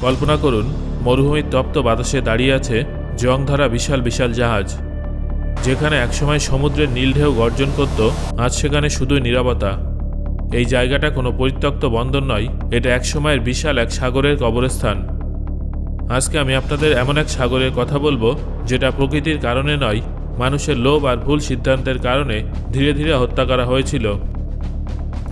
কল্পনা করুন, মরুভূমির তপ্ত বাতাসে দাঁড়িয়ে আছে জং ধরা বিশাল বিশাল জাহাজ। যেখানে একসময় সমুদ্রের নীল ঢেউ গর্জন করত, আজ সেখানে শুধুই নীরবতা। এই জায়গাটা কোনো পরিত্যক্ত বন্দর নয়, এটা একসময়ের বিশাল এক সাগরের কবরস্থান। আজকে আমি আপনাদের এমন এক সাগরের কথা বলব, যেটা প্রকৃতির কারণে নয়, মানুষের লোভ আর ভুল সিদ্ধান্তের কারণে ধীরে ধীরে হত্যা করা হয়েছিল।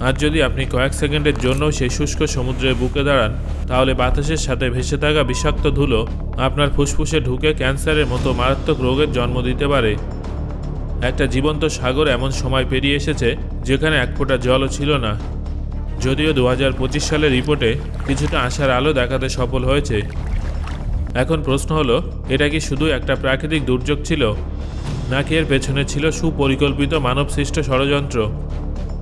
আর যদি আপনি কয়েক সেকেন্ডের জন্য সেই শুষ্ক সমুদ্রের বুকে দাঁড়ান, তাহলে বাতাসের সাথে ভেসে থাকা বিষাক্ত ধুলো আপনার ফুসফুসে ঢুকে ক্যান্সারের মতো মারাত্মক রোগের জন্ম দিতে পারে। একটা জীবন্ত সাগর এমন সময় পেরিয়ে এসেছে যেখানে এক ফোঁটা জলও ছিল না। যদিও দু হাজার পঁচিশ সালের রিপোর্টে কিছুটা আশার আলো দেখাতে সফল হয়েছে। এখন প্রশ্ন হলো, এটা কি শুধু একটা প্রাকৃতিক দুর্যোগ ছিল, নাকি এর পেছনে ছিল সুপরিকল্পিত মানবসৃষ্ট ষড়যন্ত্র?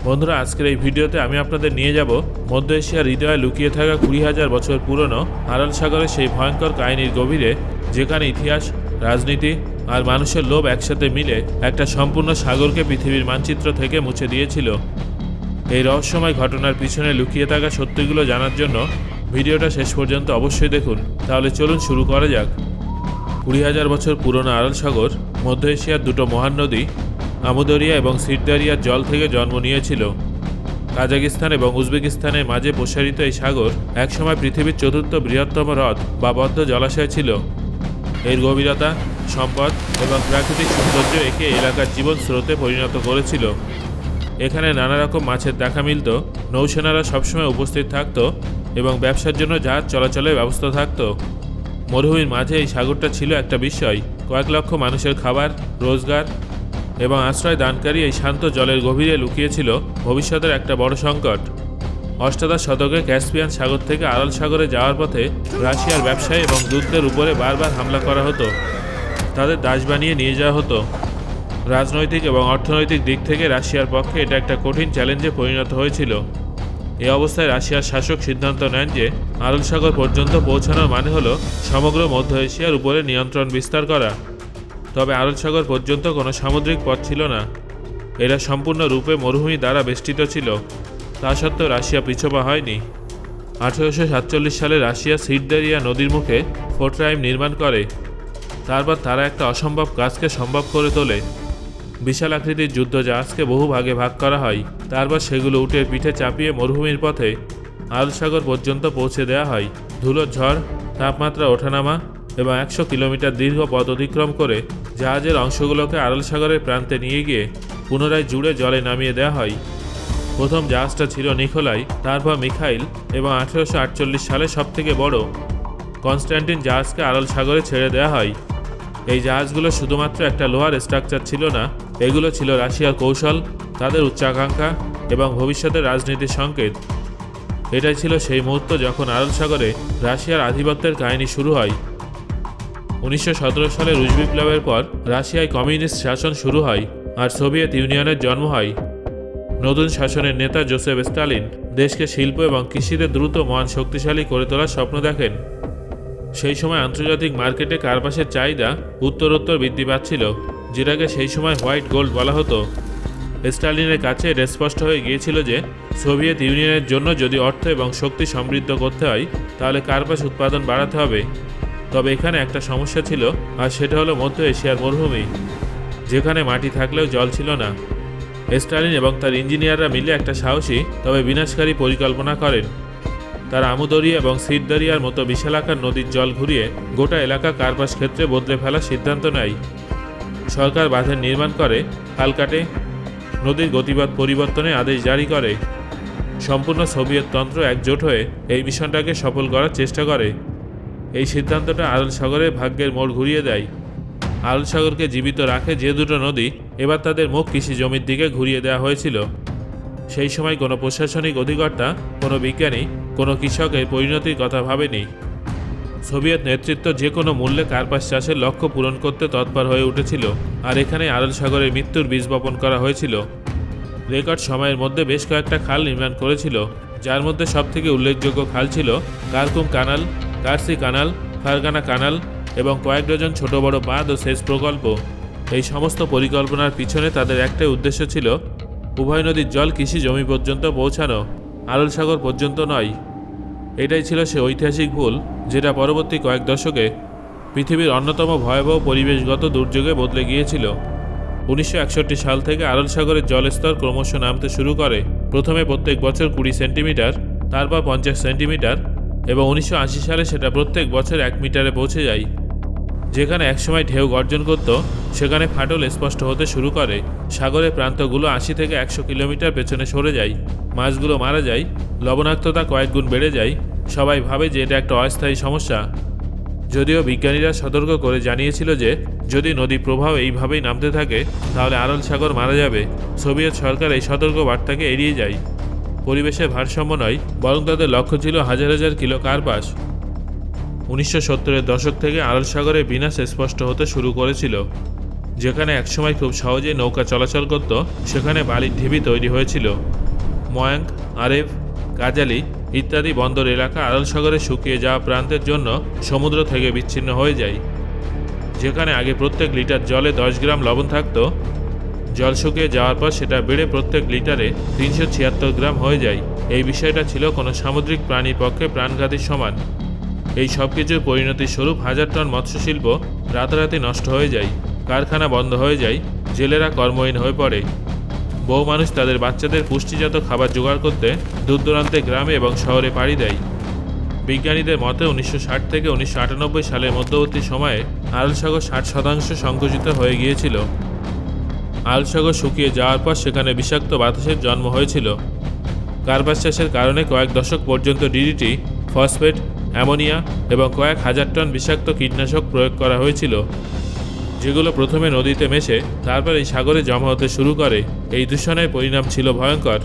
বন্ধুরা, আজকের এই ভিডিওতে আমি আপনাদের নিয়ে যাব মধ্য এশিয়ার হৃদয়ে লুকিয়ে থাকা কুড়ি হাজার বছর পুরনো আরাল সাগরের সেই ভয়ঙ্কর কাহিনীর গভীরে, যেখানে ইতিহাস, রাজনীতি আর মানুষের লোভ একসাথে মিলে একটা সম্পূর্ণ সাগরকে পৃথিবীর মানচিত্র থেকে মুছে দিয়েছিল। এই রহস্যময় ঘটনার পিছনে লুকিয়ে থাকা সত্যিগুলো জানার জন্য ভিডিওটা শেষ পর্যন্ত অবশ্যই দেখুন। তাহলে চলুন শুরু করা যাক। কুড়ি হাজার বছর পুরনো আরল সাগর, মধ্য এশিয়ার দুটো মহান নদী আমুদরিয়া এবং সিরদারিয়ার জল থেকে জন্ম নিয়েছিল। কাজাকিস্তান এবং উজবেকিস্তানের মাঝে প্রসারিত এই সাগর একসময় পৃথিবীর চতুর্থ বৃহত্তম হ্রদ বা বদ্ধ জলাশয় ছিল। এর গভীরতা, সম্পদ এবং প্রাকৃতিক সৌন্দর্য একে এলাকার জীবন স্রোতে পরিণত করেছিল। এখানে নানা রকম মাছের দেখা মিলত, নৌসেনারা সবসময় উপস্থিত থাকত এবং ব্যবসার জন্য জাহাজ চলাচলের ব্যবস্থা থাকতো। মরুভূমির মাঝে এই সাগরটা ছিল একটা বিষয়। কয়েক লক্ষ মানুষের খাবার, রোজগার এবং আশ্রয় দানকারী এই শান্ত জলের গভীরে লুকিয়েছিল ভবিষ্যতের একটা বড় সংকট। অষ্টাদশ শতকে ক্যাসপিয়ান সাগর থেকে আরল সাগরে যাওয়ার পথে রাশিয়ার ব্যবসায়ী এবং দূতদের উপরে বারবার হামলা করা হতো। তাদের দাস বানিয়ে নিয়ে যাওয়া হতো। রাজনৈতিক এবং অর্থনৈতিক দিক থেকে রাশিয়ার পক্ষে এটা একটা কঠিন চ্যালেঞ্জে পরিণত হয়েছিল। এই অবস্থায় রাশিয়ার শাসক সিদ্ধান্ত নেন যে আরল সাগর পর্যন্ত পৌঁছানোর মানে হলো সমগ্র মধ্য এশিয়ার উপরে নিয়ন্ত্রণ বিস্তার করা। তবে আরল সাগর পর্যন্ত কোনো সামুদ্রিক পথ ছিল না। এরা সম্পূর্ণরূপে মরুভূমি দ্বারা বেষ্টিত ছিল। তা সত্ত্বেও রাশিয়া পিছপা হয়নি। আঠেরোশো সাতচল্লিশ সালে রাশিয়া সিডদারিয়া নদীর মুখে ফোর্ট্রাইম নির্মাণ করে। তারপর তারা একটা অসম্ভব কাজকে সম্ভব করে তোলে। বিশাল আকৃতির যুদ্ধ জাহাজকে বহু ভাগে ভাগ করা হয়। তারপর সেগুলো উঠে পিঠে চাপিয়ে মরুভূমির পথে আরল সাগর পর্যন্ত পৌঁছে দেওয়া হয়। ধুলোর ঝড়, তাপমাত্রা ওঠানামা এবং একশো কিলোমিটার দীর্ঘ পথ অতিক্রম করে জাহাজের অংশগুলোকে আরল সাগরের প্রান্তে নিয়ে গিয়ে পুনরায় জুড়ে জলে নামিয়ে দেওয়া হয়। প্রথম জাহাজটা ছিল নিকোলাই তারপর মিখাইল এবং আঠেরোশো আটচল্লিশ সালে সবথেকে বড় কনস্ট্যান্টিন জাহাজকে আরল সাগরে ছেড়ে দেওয়া হয়। এই জাহাজগুলো শুধুমাত্র একটা লোহার স্ট্রাকচার ছিল না, এগুলো ছিল রাশিয়ার কৌশল, তাদের উচ্চাকাঙ্ক্ষা এবং ভবিষ্যতের রাজনীতির সংকেত। এটাই ছিল সেই মুহূর্ত যখন আরব সাগরে রাশিয়ার আধিপত্যের কাহিনী শুরু হয়। উনিশশো সতেরো সালে রুশ বিপ্লবের পর রাশিয়ায় কমিউনিস্ট শাসন শুরু হয় আর সোভিয়েত ইউনিয়নের জন্ম হয়। নতুন শাসনের নেতা জোসেফ স্টালিন দেশকে শিল্প এবং কৃষিতে দ্রুত, মহান, শক্তিশালী করে তোলার স্বপ্ন দেখেন। সেই সময় আন্তর্জাতিক মার্কেটে কার্পাসের চাহিদা উত্তরোত্তর বৃদ্ধি পাচ্ছিল, যেটাকে সেই সময় হোয়াইট গোল্ড বলা হতো। স্টালিনের কাছে এটা স্পষ্ট হয়ে গিয়েছিল যে সোভিয়েত ইউনিয়নের জন্য যদি অর্থ এবং শক্তি সমৃদ্ধ করতে হয়, তাহলে কার্পাস উৎপাদন বাড়াতে হবে। তবে এখানে একটা সমস্যা ছিল, আর সেটা হলো মধ্য এশিয়ার মরুভূমি, যেখানে মাটি থাকলেও জল ছিল না। স্টালিন এবং তার ইঞ্জিনিয়াররা মিলে একটা সাহসী, তবে বিনাশকারী পরিকল্পনা করেন। তারা আমুদরিয়া এবং সিরদারিয়ার মতো বিশালাকার নদীর জল ঘুরিয়ে গোটা এলাকা কার্পাস ক্ষেত্রে বদলে ফেলার সিদ্ধান্ত নেয়। সরকার বাঁধের নির্মাণ করে, খাল কাটে, নদীর গতিপথ পরিবর্তনে আদেশ জারি করে। সম্পূর্ণ সোভিয়েত তন্ত্র একজোট হয়ে এই মিশনটাকে সফল করার চেষ্টা করে। এই সিদ্ধান্তটা আরল সাগরে ভাগ্যের মোড় ঘুরিয়ে দেয়। আরল সাগরকে জীবিত রাখে যে দুটো নদী, এবার তাদের মুখ কৃষি জমির দিকে ঘুরিয়ে দেওয়া হয়েছিল। সেই সময় কোনো প্রশাসনিক অধিকর্তা, কোনো বিজ্ঞানী, কোনো কৃষকের পরিণতির কথা ভাবেনি। সোভিয়েত নেতৃত্ব যে কোনো মূল্যে কার্পাস চাষের লক্ষ্য পূরণ করতে তৎপর হয়ে উঠেছিল, আর এখানে আরল সাগরের মৃত্যুর বীজ বপন করা হয়েছিল। রেকর্ড সময়ের মধ্যে বেশ কয়েকটা খাল নির্মাণ করেছিল, যার মধ্যে সবথেকে উল্লেখযোগ্য খাল ছিল Karakum canal Karshi canal, Fergana canal এবং কয়েক ডজন ছোট, বড় বাঁধ ও সেচ প্রকল্প। এই সমস্ত পরিকল্পনার পিছনে তাদের একটাই উদ্দেশ্য ছিল উভয় নদীর জল কৃষি জমি পর্যন্ত পৌঁছানো আরল সাগর পর্যন্ত নয়। এটাই ছিল সে ঐতিহাসিক ভুল, যেটা পরবর্তী কয়েক দশকে পৃথিবীর অন্যতম ভয়াবহ পরিবেশগত দুর্যোগে বদলে গিয়েছিল। উনিশশো একষট্টি সাল থেকে আরল সাগরের জলস্তর ক্রমশ নামতে শুরু করে। প্রথমে প্রত্যেক বছর কুড়ি সেন্টিমিটার, তারপর পঞ্চাশ সেন্টিমিটার এবং উনিশশো আশি সালে সেটা প্রত্যেক বছর এক মিটারে পৌঁছে যায়। যেখানে একসময় ঢেউ গর্জন করত, সেখানে ফাটল স্পষ্ট হতে শুরু করে। সাগরের প্রান্তগুলো আশি থেকে একশো কিলোমিটার পেছনে সরে যায়। মাছগুলো মারা যায়, লবণাক্ততা কয়েক গুণ বেড়ে যায়। সবাই ভাবে যে এটা একটা অস্থায়ী সমস্যা। যদিও বিজ্ঞানীরা সতর্ক করে জানিয়েছিল যে, যদি নদী প্রবাহ এইভাবেই নামতে থাকে, তাহলে আরল সাগর মারা যাবে। সোভিয়েত সরকার এই সতর্ক বার্তাকে এড়িয়ে যায়। পরিবেশের ভারসাম্য নয়, বরং তাদের লক্ষ্য ছিল হাজার হাজার কিলো কার্পাস। উনিশশো সত্তরের দশক থেকে আরল সাগরে বিনাশ স্পষ্ট হতে শুরু করেছিল, যেখানে একসময় খুব সহজেই নৌকা চলাচল করত, সেখানে বালির ঢিবি তৈরি হয়েছিল। ময়াঙ্ক, আরেফ, কাজালি ইত্যাদি বন্দর এলাকা আরল সাগরে শুকিয়ে যাওয়া প্রান্তের জন্য সমুদ্র থেকে বিচ্ছিন্ন হয়ে যায়। যেখানে আগে প্রত্যেক লিটার জলে দশ গ্রাম লবণ থাকতো জল শুকিয়ে যাওয়ার পর সেটা বেড়ে প্রত্যেক লিটারে তিনশো ছিয়াত্তর গ্রাম হয়ে যায়। এই বিষয়টা ছিল কোনো সামুদ্রিক প্রাণীর পক্ষে প্রাণঘাতীর সমান। এই সব কিছুর পরিণতির স্বরূপ হাজার টন মৎস্যশিল্প রাতারাতি নষ্ট হয়ে যায়, কারখানা বন্ধ হয়ে যায়, জেলেরা কর্মহীন হয়ে পড়ে। বহু মানুষ তাদের বাচ্চাদের পুষ্টিজাত খাবার জোগাড় করতে দূর দূরান্তে গ্রামে এবং শহরে পাড়ি দেয়। বিজ্ঞানীদের মতে উনিশশো ষাট থেকে উনিশশো আটানব্বই সালের মধ্যবর্তী সময়ে আরল সাগর ষাট শতাংশ সংকুচিত হয়ে গিয়েছিল। আরল সাগর শুকিয়ে যাওয়ার পর সেখানে বিষাক্ত বাতাসের জন্ম হয়েছিল। কার্পাস চাষের কারণে কয়েক দশক পর্যন্ত ডিডিটি ফসফেট, অ্যামোনিয়া এবং কয়েক হাজার টন বিষাক্ত কীটনাশক প্রয়োগ করা হয়েছিল, যেগুলো প্রথমে নদীতে মেশে তারপর এই সাগরে জমা হতে শুরু করে। এই দূষণের পরিণাম ছিল ভয়ঙ্কর।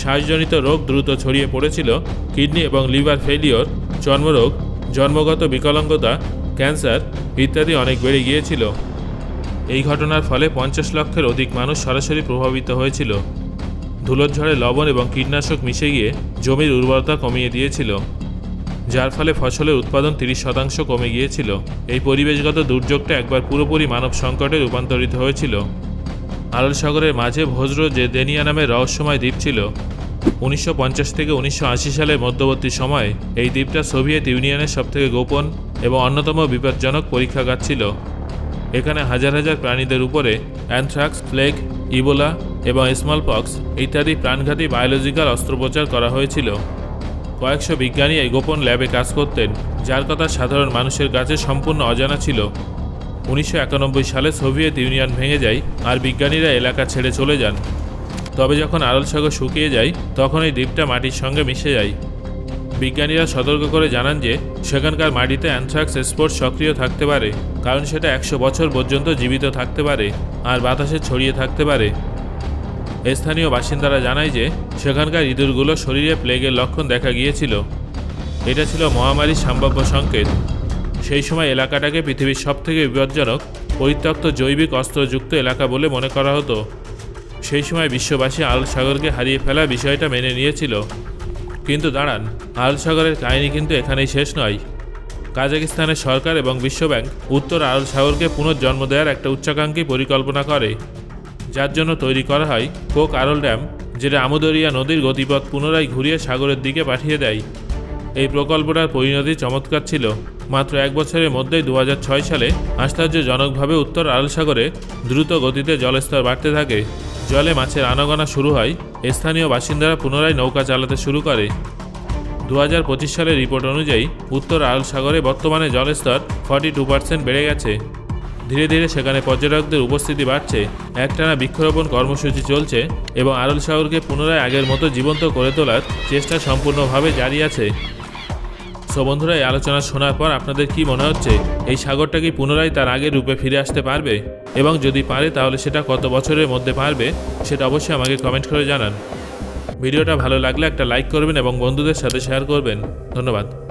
শ্বাসজনিত রোগ দ্রুত ছড়িয়ে পড়েছিল, কিডনি এবং লিভার ফেলিওর চর্মরোগ, জন্মগত বিকলাঙ্গতা, ক্যান্সার ইত্যাদি অনেক বেড়ে গিয়েছিল। এই ঘটনার ফলে পঞ্চাশ লক্ষের অধিক মানুষ সরাসরি প্রভাবিত হয়েছিল। ধুলোঝড়ে লবণ এবং কীটনাশক মিশে গিয়ে জমির উর্বরতা কমিয়ে দিয়েছিল, যার ফলে ফসলের উৎপাদন তিরিশ শতাংশ কমে গিয়েছিল। এই পরিবেশগত দুর্যোগটা একবার পুরোপুরি মানব সংকটে রূপান্তরিত হয়েছিল। আরল সাগরের মাঝে ভোজরো যে দেনিয়া নামের রহস্যময় দ্বীপ ছিল। উনিশশো পঞ্চাশ থেকে উনিশশো আশি সালের মধ্যবর্তী সময়ে এই দ্বীপটা সোভিয়েত ইউনিয়নের সবথেকে গোপন এবং অন্যতম বিপজ্জনক পরীক্ষাগার ছিল। এখানে হাজার হাজার প্রাণীদের উপরে অ্যানথ্রাক্স প্লেগ ইবোলা এবং স্মল পক্স ইত্যাদি প্রাণঘাতী বায়োলজিক্যাল অস্ত্রোপচার করা হয়েছিল। কয়েকশো বিজ্ঞানী এই গোপন ল্যাবে কাজ করতেন, যার কথা সাধারণ মানুষের কাছে সম্পূর্ণ অজানা ছিল। উনিশশো একানব্বই সালে সোভিয়েত ইউনিয়ন ভেঙে যায় আর বিজ্ঞানীরা এলাকা ছেড়ে চলে যান। তবে যখন আরল সাগর শুকিয়ে যায়, তখন এই দ্বীপটা মাটির সঙ্গে মিশে যায়। বিজ্ঞানীরা সতর্ক করে জানান যে, সেখানকার মাটিতে অ্যানথ্রাক্স স্পোর্ট সক্রিয় থাকতে পারে, কারণ সেটা একশো বছর পর্যন্ত জীবিত থাকতে পারে আর বাতাসে ছড়িয়ে থাকতে পারে। স্থানীয় বাসিন্দারা জানায় যে, সেখানকার ইঁদুরগুলো শরীরে প্লেগের লক্ষণ দেখা গিয়েছিল। এটা ছিল মহামারীর সম্ভাব্য সংকেত। সেই সময় এলাকাটাকে পৃথিবীর সবথেকে বিপজ্জনক, পরিত্যক্ত জৈবিক অস্ত্রযুক্ত এলাকা বলে মনে করা হতো। সেই সময় বিশ্ববাসী আল সাগরকে হারিয়ে ফেলা বিষয়টা মেনে নিয়েছিল। কিন্তু দাঁড়ান আল সাগরের কাহিনী কিন্তু এখানেই শেষ নয়। কাজাকিস্তানের সরকার এবং বিশ্বব্যাংক উত্তর আরল সাগরকে পুনর্জন্ম দেওয়ার একটা উচ্চাকাঙ্ক্ষী পরিকল্পনা করে, যার জন্য তৈরি করা হয় কোক আরল ড্যাম, যেটা আমুদরিয়া নদীর গতিপথ পুনরায় ঘুরিয়ে সাগরের দিকে পাঠিয়ে দেয়। এই প্রকল্পটার পরিণতি চমৎকার ছিল। মাত্র এক বছরের মধ্যেই দু হাজার ছয় সালে আশ্চর্যজনকভাবে উত্তর আরল সাগরে দ্রুত গতিতে জলস্তর বাড়তে থাকে। জলে মাছের আনাগোনা শুরু হয়, স্থানীয় বাসিন্দারা পুনরায় নৌকা চালাতে শুরু করে। দু হাজার পঁচিশ সালের রিপোর্ট অনুযায়ী উত্তর আরল সাগরে বর্তমানে জলস্তর ফর্টি টু পার্সেন্ট বেড়ে গেছে। ধীরে ধীরে সেখানে পর্যটকদের উপস্থিতি বাড়ছে। একটানা বৃক্ষরোপণ কর্মসূচি চলছে এবং আরল সাগরকে পুনরায় আগের মতো জীবন্ত করে তোলার চেষ্টা সম্পূর্ণভাবে জারি আছে। সো বন্ধুরা, এই আলোচনা শোনার পর আপনাদের কি মনে হচ্ছে? এই সাগরটা কি পুনরায় তার আগের রূপে ফিরে আসতে পারবে? এবং যদি পারে, তাহলে সেটা কত বছরের মধ্যে পারবে? সেটা অবশ্যই আমাকে কমেন্ট করে জানান। ভিডিওটা ভালো লাগলে একটা লাইক করবেন এবং বন্ধুদের সাথে শেয়ার করবেন। ধন্যবাদ।